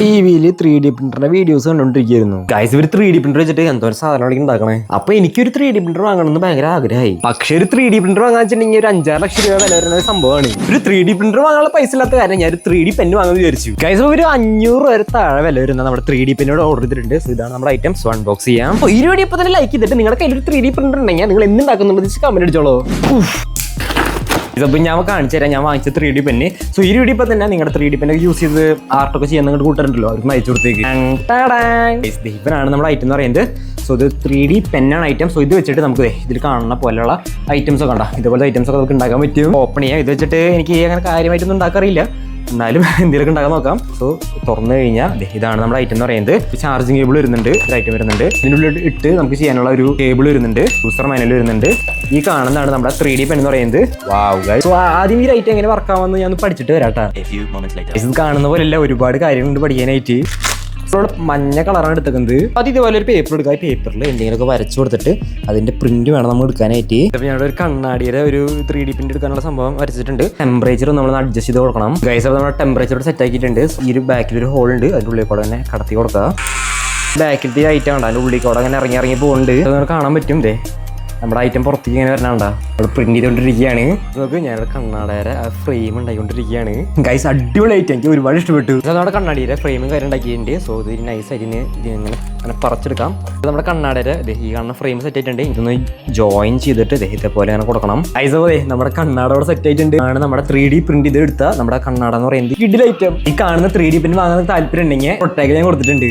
T three D പ്രിന്ററിന്റെ videos കണ്ടോണ്ടിരിക്കുന്നു guys ഇവർ ത്രീ ഡി പ്രിന്റർ വെച്ചിട്ട് എന്തോ ഒരു സാധനം ഉണ്ടാക്കണേ അപ്പൊ എനിക്കൊരു ത്രീ ഡി പ്രിന്റർ വാങ്ങണമെന്ന് ഭയങ്കര ആഗ്രഹമായി. പക്ഷേ ഒരു ത്രീ ഡി പ്രിന്റർ വാങ്ങാൻ വെച്ചിട്ടുണ്ടെങ്കിൽ ഒരു അഞ്ചാറ് ലക്ഷം രൂപ വില വരുന്ന ഒരു സംഭവമാണ്. ഒരു ത്രീ ഡി പ്രിന്റർ വാങ്ങാനുള്ള പൈസ ഇല്ലാത്ത കാര്യം ഞാൻ ഒരു ത്രീ ഡി പെൻ വാങ്ങാൻ വിചാരിച്ചു. ഗൈസ് ഒരു അഞ്ഞൂറ് വരെ താഴെ വില വരുന്ന നമ്മുടെ ത്രീ ഡി പെന്നോട് ഓർഡർ ചെയ്തിട്ടുണ്ട്. ഇതാണ് നമ്മുടെ ഐറ്റംസ് വൺ ബോക്സ് ചെയ്യാം. ഈ വീഡിയോ ഇപ്പൊ തന്നെ ലൈക്ക് ചെയ്തിട്ട് നിങ്ങളുടെ കയ്യിൽ ഒരു ത്രീ ഡി പ്രിന്റർ ഉണ്ടെങ്കിൽ നിങ്ങൾ എന്തുണ്ടാക്കുന്നുള്ളത് കമന്റ് അടിച്ചോളൂ. ഇതിപ്പോൾ ഞാൻ കാണിച്ചു തരാം ഞാൻ വാങ്ങിച്ച ത്രീ ഡി പെന്ന് സോ ഈ വീഡിയോ ഇപ്പം തന്നെ നിങ്ങളുടെ ത്രീ ഡി പെന്നൊക്കെ യൂസ് ചെയ്ത് ആർട്ടൊക്കെ ചെയ്യാൻ നിങ്ങളുടെ കൂട്ടുണ്ടല്ലോ അവർക്ക് അയച്ചു കൊടുത്തേക്ക്. ഇപ്പനാണ് ഇവനാണ് നമ്മുടെ ഐറ്റം എന്ന് പറയുന്നത്. സോ ഇത് ത്രീ ഡി പെന്നാണ് ഐറ്റം സോ ഇത് വെച്ചിട്ട് നമുക്ക് ഇതിൽ കാണുന്ന പോലെയുള്ള ഐറ്റംസ് ഒക്കെ ഉണ്ടാകും ഇതുപോലത്തെ ഐറ്റംസ് ഒക്കെ നമുക്ക് ഉണ്ടാക്കാൻ പറ്റും. ഓപ്പൺ ചെയ്യാം. ഇത് വെച്ചിട്ട് എനിക്ക് അങ്ങനെ കാര്യമായിട്ടൊന്നും ഉണ്ടാക്കാറില്ല എന്നാലും എന്തെങ്കിലുമൊക്കെ ഉണ്ടാകാൻ നോക്കാം. സോ തുറന്നു കഴിഞ്ഞാൽ ഇതാണ് നമ്മുടെ ഐറ്റം എന്ന് പറയുന്നത്. ചാർജിങ് കേബിൾ വരുന്നുണ്ട്. ഒരു ഐറ്റം വരുന്നുണ്ട്. ഇതിനുള്ളിൽ ഇട്ട് നമുക്ക് ചെയ്യാനുള്ള ഒരു കേബിൾ വരുന്നുണ്ട്. യൂസർ മാനുവൽ വരുന്നുണ്ട്. ഈ കാണുന്നതാണ് നമ്മുടെ ത്രീ ഡി പെൻ എന്ന് പറയുന്നത്. വാവുക സോ ആദ്യം ഈ ഐറ്റം എങ്ങനെ വർക്കാമെന്ന് ഞാൻ പഠിച്ചിട്ട് വരാട്ടാ. ഇത് കാണുന്ന പോലെയല്ല ഒരുപാട് കാര്യങ്ങളുണ്ട് പഠിക്കാനായിട്ട്. ഇവിടെ മഞ്ഞ കളറാണ് എടുത്തേക്കുന്നത്. അത് ഇതുപോലെ ഒരു പേപ്പർ എടുക്കുക. പേപ്പറിൽ എന്തെങ്കിലുമൊക്കെ വരച്ചു കൊടുത്തിട്ട് അതിന്റെ പ്രിന്റ് വേണം നമ്മൾ എടുക്കാനായിട്ട്. അപ്പോൾ ഞങ്ങളുടെ ഒരു കണ്ണാടിയുടെ ഒരു ത്രീ ഡി പ്രിന്റ് എടുക്കാനുള്ള സംഭവം വരച്ചിട്ടുണ്ട്. ടെമ്പറേച്ചർ നമ്മൾ അഡ്ജസ്റ്റ് ചെയ്ത് കൊടുക്കണം. ഗൈസ് അപ്പോൾ നമ്മുടെ ടെമ്പറേച്ചർ സെറ്റ് ആക്കിയിട്ടുണ്ട്. ഈ ഒരു ബാക്കിൽ ഒരു ഹോൾ ഉണ്ട്. അതിന്റെ ഉള്ളിൽ കൂടെ തന്നെ കടത്തി കൊടുക്കുക. ബാക്കിലത്തെ ഐറ്റം ഉണ്ട് അതിന്റെ ഉള്ളിൽ കൂടെ അങ്ങനെ ഇറങ്ങി ഇറങ്ങി പോകുന്നുണ്ട് അത് കാണാൻ പറ്റും. ദേ. നമ്മുടെ ഐറ്റം പുറത്തേക്ക് ഇങ്ങനെ വരണണ്ട. അവിടെ പ്രിന്റ് ചെയ്തുകൊണ്ടിരിക്കുകയാണ് നോക്ക് ഞങ്ങളുടെ കണ്ണാടയുടെ ആ ഫ്രെയിം ഉണ്ടായിക്കൊണ്ടിരിക്കുകയാണ് ഗൈസ് അടിപൊളി ഐറ്റം എനിക്ക് ഒരുപാട് ഇഷ്ടപ്പെട്ടു. നമ്മുടെ കണ്ണാടിയുടെ ഫ്രെയിമും കാര്യം ഉണ്ടാക്കിയിട്ടുണ്ട്. സോ ഇത് നൈസ് അരിന് ഇതിങ്ങനെ അങ്ങനെ പറിച്ചെടുക്കാം. നമ്മുടെ കണ്ണാടയുടെ ഈ കാണുന്ന ഫ്രെയിം സെറ്റ് ആയിട്ടുണ്ട്. ഇതൊന്ന് ജോയിൻ ചെയ്തിട്ട് ഇതേപോലെ അങ്ങനെ കൊടുക്കണം. ഗൈസ് അതെ നമ്മുടെ കണ്ണാട അവിടെ സെറ്റ് ആയിട്ടുണ്ട്. ആണ് നമ്മുടെ ത്രീ ഡി പ്രിന്റ് ചെയ്തെടുത്ത നമ്മുടെ കണ്ണാട എന്ന് പറയുന്നത്. കിഡിൽ ഐറ്റം ഈ കാണുന്ന ത്രീ ഡി പ്രിന്റ് വാങ്ങാൻ താല്പര്യം ഉണ്ടെങ്കിൽ ഒട്ടേക്ക് ഞാൻ കൊടുത്തിട്ടുണ്ട്.